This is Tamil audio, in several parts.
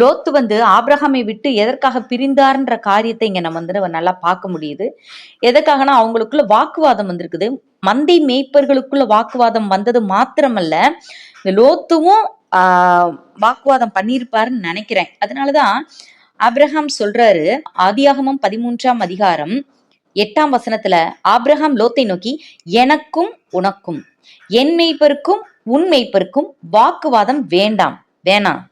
லோத்து வந்து ஆப்ரஹாமை விட்டு எதற்காக பிரிந்தார்ன்ற காரியத்தை இங்க நம்ம வந்து நல்லா பார்க்க முடியுது. எதற்காகனா அவங்களுக்குள்ள வாக்குவாதம் வந்திருக்குது. மந்தை மேய்ப்பர்களுக்குள்ள வாக்குவாதம் வந்தது மாத்திரமல்ல இந்த லோத்துவும் ஆஹ் வாக்குவாதம் பண்ணியிருப்பாருன்னு நினைக்கிறேன். அதனாலதான் ஆப்ரஹாம் சொல்றாரு ஆதியாகமும் பதிமூன்றாம் அதிகாரம் எட்டாம் வசனத்துல ஆப்ரஹாம் லோத்தை நோக்கி எனக்கும் உனக்கும் என் மெய்ப்பருக்கும் உன் மெய்ப்பருக்கும் வாக்குவாதம் வேண்டாம் வேணாம்.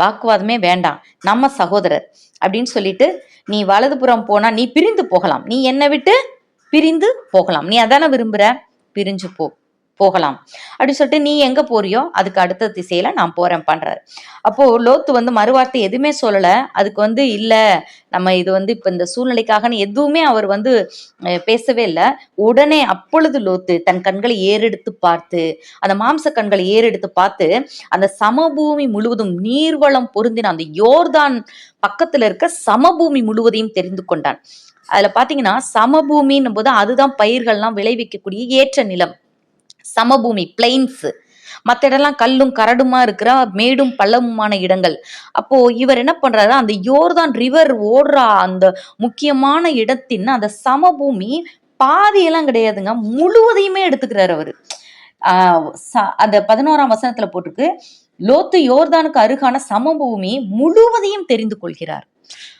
வாக்குவாதமே வேண்டாம். நம்ம சகோதரர். அப்படின்னு சொல்லிட்டு நீ வலதுபுறம் போனா நீ பிரிந்து போகலாம். நீ என்னை விட்டு பிரிந்து போகலாம். நீ அதானே விரும்புற? பிரிஞ்சு போ. போகலாம். அப்படின்னு சொல்லிட்டு நீ எங்க போறியோ அதுக்கு அடுத்த திசையில நான் போறேன் பண்றாரு. அப்போ லோத்து வந்து மறுவார்த்தை எதுவுமே சொல்லல. அதுக்கு வந்து இல்ல நம்ம இது வந்து இப்ப இந்த சூழ்நிலைக்காகன்னு எதுவுமே அவர் வந்து பேசவே இல்லை. உடனே அப்பொழுது லோத்து தன் கண்களை ஏறெடுத்து பார்த்து அந்த மாம்ச கண்களை ஏறெடுத்து பார்த்து அந்த சமபூமி முழுவதும் நீர்வளம் பொருந்தின அந்த யோர்தான் பக்கத்துல இருக்க சமபூமி முழுவதையும் தெரிந்து கொண்டான். அதுல பாத்தீங்கன்னா சமபூமின்னும் போது அதுதான் பயிர்கள்லாம் விளைவிக்கக்கூடிய ஏற்ற நிலம். சமபூமி பிளெயின்ஸ் மற்ற இடம்லாம் கல்லும் கரடுமா இருக்கிற மேடும் பள்ளமுமான இடங்கள். அப்போ இவர் என்ன பண்றாரு அந்த யோர்தான் ரிவர் ஓடுற அந்த முக்கியமான இடத்தின் அந்த சமபூமி பாதியெல்லாம் கிடையாதுங்க. முழுவதையுமே எடுத்துக்கிறாரு அவரு. ஆஹ் ச- அந்த பதினோராம் வசனத்துல போட்டிருக்கு. லோத்து யோர்தானுக்கு அருகான சமபூமி முழுவதையும் தெரிந்து கொள்கிறார்.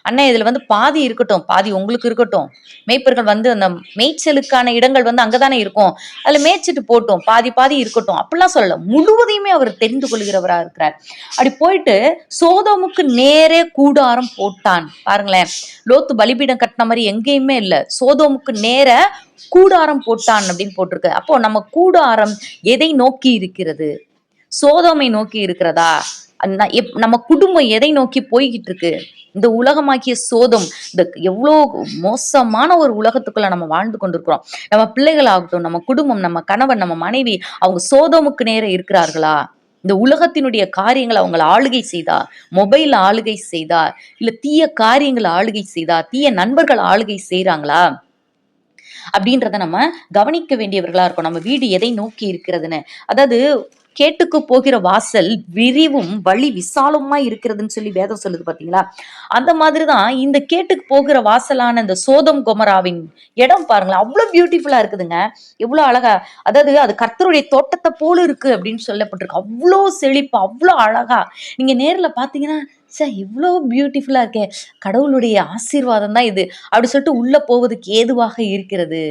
அண்ணா இதுல வந்து பாதி இருக்கட்டும் பாதி உங்களுக்கு இருக்கட்டும். மேய்ப்பர்கள் வந்து அந்த மேய்ச்சலுக்கான இடங்கள் வந்து அங்கதானே இருக்கும். அதுல மேய்ச்சிட்டு போட்டும் பாதி பாதி இருக்கட்டும். அப்படிலாம் சொல்லல. முழுவதையுமே அவர் தெரிந்து கொள்கிறவரா இருக்கிறார். அப்படி போயிட்டு சோதோமுக்கு நேரே கூடாரம் போட்டான். பாருங்களேன் லோத்து பலிபீடம் கட்டின மாதிரி எங்கேயுமே இல்ல. சோதோமுக்கு நேர கூடாரம் போட்டான் அப்படின்னு போட்டிருக்கு. அப்போ நம்ம கூடாரம் எதை நோக்கி இருக்கிறது? சோதோமை நோக்கி இருக்கிறதா? நம்ம குடும்பம் எதை நோக்கி போய்கிட்டு இருக்கு இந்த உலகமாக்கிய சோதம் இந்த எவ்வளோ மோசமான ஒரு உலகத்துக்குள்ள நம்ம வாழ்ந்து கொண்டிருக்கிறோம். நம்ம பிள்ளைகள் ஆகட்டும் நம்ம குடும்பம் நம்ம கணவன் நம்ம மனைவி அவங்க சோதமுக்கு நேர இருக்கிறார்களா? இந்த உலகத்தினுடைய காரியங்களை அவங்கள ஆளுகை செய்தா? மொபைல் ஆளுகை செய்தா? இல்ல தீய காரியங்களை ஆளுகை செய்தா? தீய நண்பர்கள் ஆளுகை செய்யறாங்களா அப்படின்றத நம்ம கவனிக்க வேண்டியவர்களா இருக்கும் நம்ம வீடு எதை நோக்கி இருக்கிறதுன்னு. அதாவது கேட்டுக்கு போகிற வாசல் விரிவும் வழி விசாலமா இருக்கிறதுன்னு சொல்லி வேதம் சொல்லுது பாத்தீங்களா? அந்த மாதிரிதான் இந்த கேட்டுக்கு போகிற வாசலான இந்த சோதம் கொமராவின் இடம் பாருங்களேன். அவ்வளவு பியூட்டிஃபுல்லா இருக்குதுங்க. எவ்வளவு அழகா அதாவது அது கர்த்தருடைய தோட்டத்தை போல இருக்கு அப்படின்னு சொல்லப்பட்டிருக்கு. அவ்வளோ செழிப்பு அவ்வளோ அழகா. நீங்க நேர்ல பாத்தீங்கன்னா சார் இவ்வளோ பியூட்டிஃபுல்லா இருக்கே. கடவுளுடைய ஆசீர்வாதம் தான் இது. அப்படி சொல்லிட்டு உள்ள போவதுக்கு ஏதுவாக இருக்கிறது?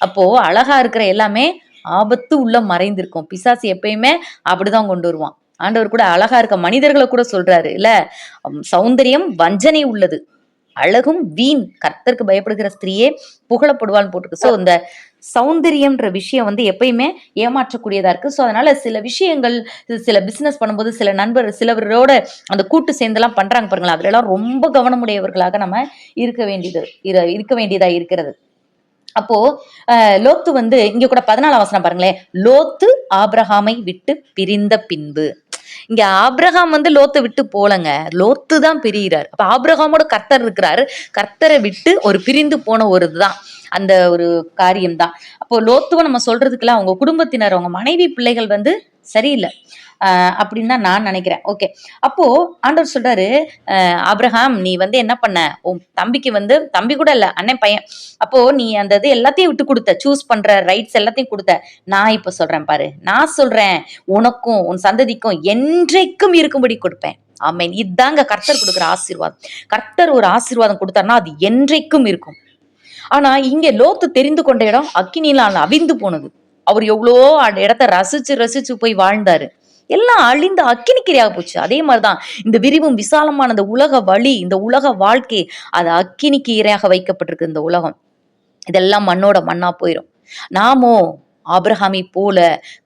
அப்போ அழகா இருக்கிற எல்லாமே ஆபத்து உள்ள மறைந்திருக்கும். பிசாசு எப்பயுமே அப்படிதான் கொண்டு வருவான். ஆண்டவர் கூட அழகா இருக்க மனிதர்களை கூட சொல்றாரு. இல்ல சௌந்தரியம் வஞ்சனை உள்ளது. அழகும் வீண். கர்த்தருக்கு பயப்படுகிற ஸ்திரீயே புகழப்படுவான்னு போட்டிருக்கு. ஸோ இந்த சௌந்தரியம்ன்ற விஷயம் வந்து எப்பயுமே ஏமாற்றக்கூடியதா இருக்கு. ஸோ அதனால சில விஷயங்கள் சில பிசினஸ் பண்ணும்போது சில நண்பர் சிலவரோட அந்த கூட்டு சேர்ந்தெல்லாம் பண்றாங்க பாருங்களா அதுல எல்லாம் ரொம்ப கவனமுடையவர்களாக நம்ம இருக்க வேண்டியது இருக்க வேண்டியதா இருக்கிறது. அப்போ லோத்து வந்து இங்க கூட பதினாலாம் வசனம் பாருங்களேன். லோத்து ஆப்ரஹாமை விட்டு பிரிந்த பின்பு. இங்க ஆப்ரஹாம் வந்து லோத்தை விட்டு போலங்க. லோத்து தான் பிரிகிறார். அப்ப ஆப்ரஹாமோட கர்த்தர் இருக்கிறாரு. கர்த்தரை விட்டு ஒரு பிரிந்து போன ஒரு இதுதான். அந்த ஒரு காரியம் தான் அப்போ லோத்துவை நம்ம சொல்றதுக்குலாம் அவங்க குடும்பத்தினர் அவங்க மனைவி பிள்ளைகள் வந்து சரியில்லை. ஆஹ் அப்படின்னு தான் நான் நினைக்கிறேன். ஓகே அப்போ ஆண்டவர் சொல்றாரு அப்ரஹாம் நீ வந்து என்ன பண்ண? உன் தம்பிக்கு வந்து தம்பி கூட இல்ல அண்ணன் பையன். அப்போ நீ அந்த இது எல்லாத்தையும் விட்டு கொடுத்த சூஸ் பண்ற ரைட்ஸ் எல்லாத்தையும் கொடுத்த. நான் இப்ப சொல்றேன் பாரு. நான் சொல்றேன் உனக்கும் உன் சந்ததிக்கும் என்றைக்கும் இருக்கும்படி கொடுப்பேன். ஆமேன். இதாங்க கர்த்தர் கொடுக்குற ஆசீர்வாதம். கர்த்தர் ஒரு ஆசீர்வாதம் கொடுத்தாருன்னா அது என்றைக்கும் இருக்கும். ஆனா இங்க லோத்து தெரிந்து கொண்ட இடம் அக்கினியில அவிந்து போனது. அவர் எவ்வளோ அந்த இடத்த ரசிச்சு ரசிச்சு போய் வாழ்ந்தாரு. எல்லாம் அழிந்து அக்கினிக்கிரியாக போச்சு. அதே மாதிரிதான் இந்த விரிவும் விசாலமான இந்த உலக வழி இந்த உலக வாழ்க்கை அது அக்கினிக்கு இரையாக வைக்கப்பட்டிருக்கு இந்த உலகம். இதெல்லாம் மண்ணோட மண்ணா போயிடும் நாமோ ஆபிரகாமை போல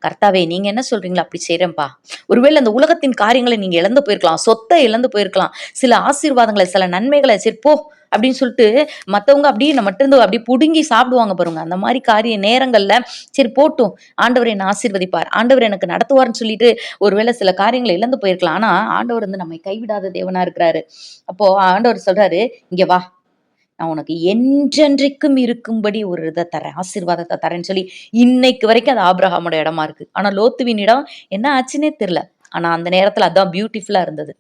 கர்த்தாவே நீங்க என்ன சொல்றீங்களா அப்படி செய்றேன்ப்பா ஒருவேளை அந்த உலகத்தின் காரியங்களை நீங்க இழந்து போயிருக்கலாம் சொத்தை இழந்து போயிருக்கலாம். சில ஆசீர்வாதங்களை சில நன்மைகளை சரி போ அப்படின்னு சொல்லிட்டு மற்றவங்க அப்படியே நம்ம இருந்து அப்படியே புடுங்கி சாப்பிடுவாங்க பாருங்க. அந்த மாதிரி காரிய நேரங்கள்ல சரி போட்டும். ஆண்டவர் என்னை ஆசீர்வதிப்பார். ஆண்டவர் எனக்கு நடத்துவார்னு சொல்லிட்டு ஒருவேளை சில காரியங்களை இழந்து போயிருக்கலாம். ஆனா ஆண்டவர் வந்து நம்மை கைவிடாத தேவனா இருக்கிறாரு. அப்போ ஆண்டவர் சொல்றாரு இங்க வா நான் உனக்கு என்றென்றைக்கும் இருக்கும்படி ஒரு இதை தரேன் ஆசீர்வாதத்தை தரேன்னு சொல்லி இன்னைக்கு வரைக்கும் அது ஆப்ரஹாமோட இடமா இருக்கு. ஆனா லோத்துவின் இடம் என்ன ஆச்சுன்னே தெரியல. ஆனா அந்த நேரத்துல அதான் பியூட்டிஃபுல்லா இருந்தது.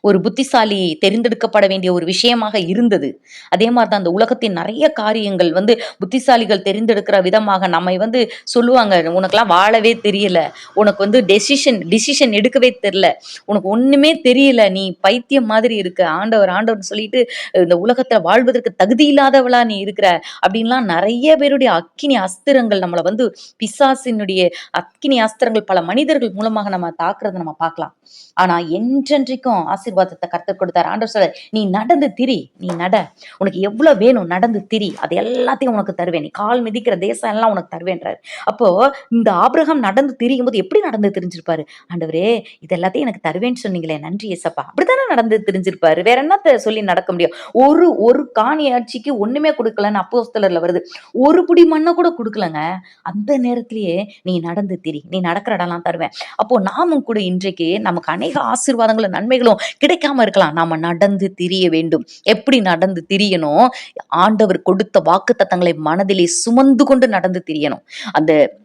ஒரு புத்திசாலி தெரிந்தெடுக்கப்பட வேண்டிய ஒரு விஷயமாக இருந்தது. அதே மாதிரி தான் அந்த உலகத்தின் நிறைய காரியங்கள் வந்து புத்திசாலிகள் தெரிந்தெடுக்கிற விதமாக நம்மை வந்து சொல்லுவாங்க. உனக்கெல்லாம் வாழவே தெரியல. உனக்கு வந்து டெசிஷன் டிசிஷன் எடுக்கவே தெரியல. உனக்கு ஒண்ணுமே தெரியல. நீ பைத்தியம் மாதிரி இருக்க. ஆண்டவர் ஆண்டவர் சொல்லிட்டு இந்த உலகத்துல வாழ்வதற்கு தகுதி இல்லாதவளா நீ இருக்கிற அப்படின்லாம் நிறைய பேருடைய அக்கினி அஸ்திரங்கள் நம்மளை வந்து பிசாசினுடைய அக்கினி அஸ்திரங்கள் பல மனிதர்கள் மூலமாக நம்ம தாக்குறதை நம்ம பார்க்கலாம். ஆனா என்றென்றைக்கும் ஆசீர்வாதத்தை கருத்து கொடுத்தார். ஆண்டவர் சொல்ல நீ நடந்து திரி நீ நட. உனக்கு எவ்வளவு வேணும் நடந்து திரி. அது எல்லாத்தையும் உனக்கு தருவேன். நீ கால் மிதிக்கிற தேசம் எல்லாம் உனக்கு தருவேன்றாரு. அப்போ இந்த ஆபிரகம் நடந்து திரியும் போது எப்படி நடந்து தெரிஞ்சிருப்பாரு? ஆண்டவரே இது எல்லாத்தையும் எனக்கு தருவேன்னு சொன்னீங்களே. நன்றி ஏசப்பா அப்படித்தானே நடந்து தெரிஞ்சிருப்பாரு. வேற என்னத்த சொல்லி நடக்க முடியும்? ஒரு ஒரு காணி ஆட்சிக்கு ஒண்ணுமே கொடுக்கலன்னு அப்போஸ்தலர்ல வருது. ஒரு புடி மண்ணை கூட கொடுக்கலங்க. அந்த நேரத்திலேயே நீ நடந்து திரி. நீ நடக்கிற இடம்லாம் தருவேன். அப்போ நாமும் கூட இன்றைக்கு நமக்கு அநேக ஆசீர்வாதங்களும் நன்மைகளும் கிடைக்காம இருக்கலாம். நாம நடந்து திரிய வேண்டும். எப்படி நடந்து திரியணும் ஆண்டவர் கொடுத்த வாக்கு மனதிலே சுமந்து கொண்டு நடந்து திரியணும். அந்த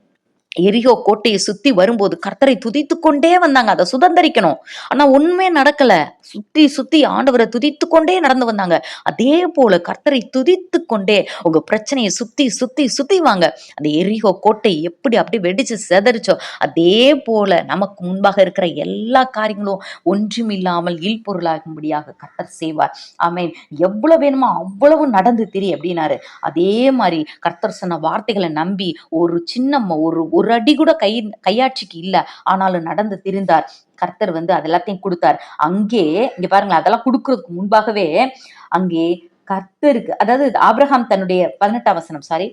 எரியோ கோட்டையை சுத்தி வரும்போது கர்த்தரை துதித்து கொண்டே வந்தாங்க. அதை சுதந்திரிக்கணும். ஆனா ஒண்ணுமே நடக்கல. சுத்தி சுத்தி ஆண்டவரை துதித்து கொண்டே நடந்து வந்தாங்க. அதே போல கர்த்தரை துதித்து கொண்டே உங்க பிரச்சனையை சுத்தி சுத்தி சுத்தி வாங்க. அந்த எரியோ கோட்டை எப்படி அப்படி வெடிச்சு செதறிச்சோ அதே போல நமக்கு முன்பாக இருக்கிற எல்லா காரியங்களும் ஒன்றுமில்லாமல் இல்பொருளாகும்படியாக கர்த்தர் செய்வார். ஆமேன். எவ்வளவு வேணுமோ அவ்வளவு நடந்து திரி அப்படின்னாரு. அதே மாதிரி கர்த்தர் சொன்ன வார்த்தைகளை நம்பி ஒரு சின்ன ஒரு ஒரு அடி கூட கை கையாட்சிக்கு இல்ல. ஆனாலும் நடந்து திரிந்தார். கர்த்தர் வந்து அது எல்லாத்தையும் கொடுத்தார். அங்கே இங்க பாருங்களேன் அதெல்லாம் கொடுக்கறதுக்கு முன்பாகவே அங்கே கர்த்தருக்கு அதாவது ஆபிரகாம் தன்னுடைய பதினெட்டாம் வசனம் சாரி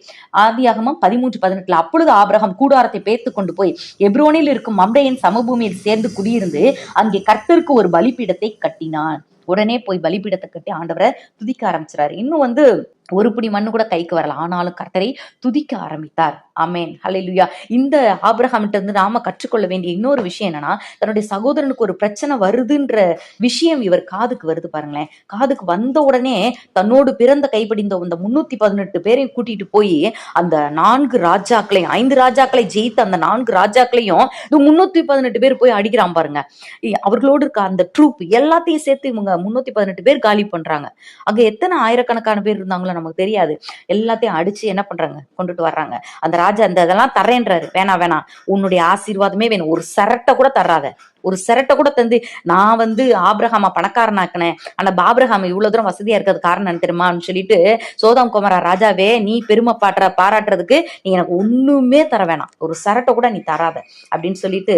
ஆதியாகமும் பதிமூன்று பதினெட்டுல அப்பொழுது ஆபிரகாம் கூடாரத்தை பேத்து கொண்டு போய் எப்ரோனில் இருக்கும் மம்டையின் சமபூமியில் சேர்ந்து குடியிருந்து அங்கே கர்த்தருக்கு ஒரு பலிபீடத்தை கட்டினான் உடனே போய் பலிபீடத்தை கட்டி ஆண்டவரை துதிக்க ஆரம்பிச்சுறாரு. இன்னும் வந்து ஒரு பிடி மண்ணு கூட கைக்கு வரல. ஆனாலும் கர்த்தரை துதிக்க ஆரம்பித்தார். அமேன் ஹலெலுயா இந்த ஆபிரகாம்கிட்ட இருந்து நாம கற்றுக்கொள்ள வேண்டிய இன்னொரு விஷயம் என்னன்னா தன்னுடைய சகோதரனுக்கு ஒரு பிரச்சனை வருதுன்ற விஷயம் இவர் காதுக்கு வருது பாருங்களேன். காதுக்கு வந்த உடனே தன்னோடு பிறந்த கைப்படிந்த அந்த முன்னூத்தி பதினெட்டு பேரையும் கூட்டிட்டு போய் அந்த நான்கு ராஜாக்களையும் ஐந்து ராஜாக்களை ஜெயித்த அந்த நான்கு ராஜாக்களையும் முன்னூத்தி பதினெட்டு பேர் போய் அடிக்கிறான் பாருங்க. அவர்களோடு இருக்க அந்த ட்ரூப் எல்லாத்தையும் சேர்த்து இவங்க முன்னூத்தி பதினெட்டு பேர் காலி பண்றாங்க. அங்க எத்தனை ஆயிரக்கணக்கான பேர் இருந்தாங்களோ நமக்கு தெரியாது. எல்லாத்தையும் அடிச்சு என்ன பண்றாங்க? கொண்டுட்டு வர்றாங்க. அந்த ராஜா அந்த இதெல்லாம் தரேன்றாரு வேணா வேணாம். உன்னுடைய ஆசீர்வாதமே வேணும். ஒரு சரட்டை கூட தராத ஒரு சிரட்டை கூட தந்து நான் வந்து ஆப்ரஹாமா பணக்காரனாக்குனேன். ஆனா ஆபிரகாம் இவ்வளவு தூரம் வசதியா இருக்கிறது காரணம் என்ன தெரியுமான்னு சொல்லிட்டு சோதாம் குமாரா ராஜாவே நீ பெருமை பாட்டுற பாராட்டுறதுக்கு நீ எனக்கு ஒண்ணுமே தர வேணாம். ஒரு சிரட்டை கூட நீ தராத. அப்படின்னு சொல்லிட்டு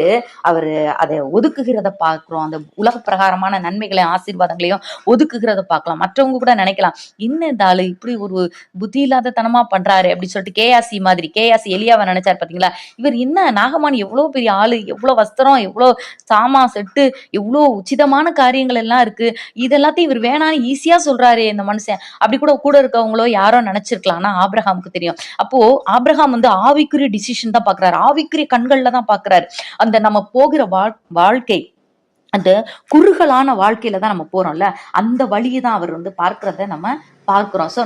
அவர் அதை ஒதுக்குகிறத பாக்குறோம் அந்த உலக பிரகாரமான நன்மைகளையும் ஆசீர்வாதங்களையும் ஒதுக்குகிறத பார்க்கலாம். மற்றவங்க கூட நினைக்கலாம் என்ன இந்த ஆளு? இப்படி ஒரு புத்தி இல்லாத தனமா பண்றாரு? அப்படின்னு சொல்லிட்டு கேஆசி மாதிரி கேஆசி எலியாவை நினைச்சாரு பாத்தீங்களா? இவர் என்ன நாகமான் எவ்வளவு பெரிய ஆளு? எவ்வளவு வஸ்திரம்? எவ்வளவு சாமா செட்டு இவ்வளோ உச்சிதமான காரியங்கள் எல்லாம் இருக்கு. இதெல்லாத்தையும் இவர் வேணான்னு ஈஸியா சொல்றாரு இந்த மனுஷன். அப்படி கூட கூட இருக்கவங்களோ யாரோ நினைச்சிருக்கலாம். ஆனா ஆபிரகாமுக்கு தெரியும். அப்போ ஆப்ரஹாம் வந்து ஆவிக்குரிய டிசிஷன் தான் பாக்குறாரு. ஆவிக்குரிய கண்கள்ல தான் பாக்குறாரு. அந்த நம்ம போகிற வாழ் வாழ்க்கை அந்த குறுகலான வாழ்க்கையில தான் நம்ம போறோம்ல. அந்த வழியை தான் அவர் வந்து பார்க்கிறத நம்ம பார்க்கிறோம். ஸோ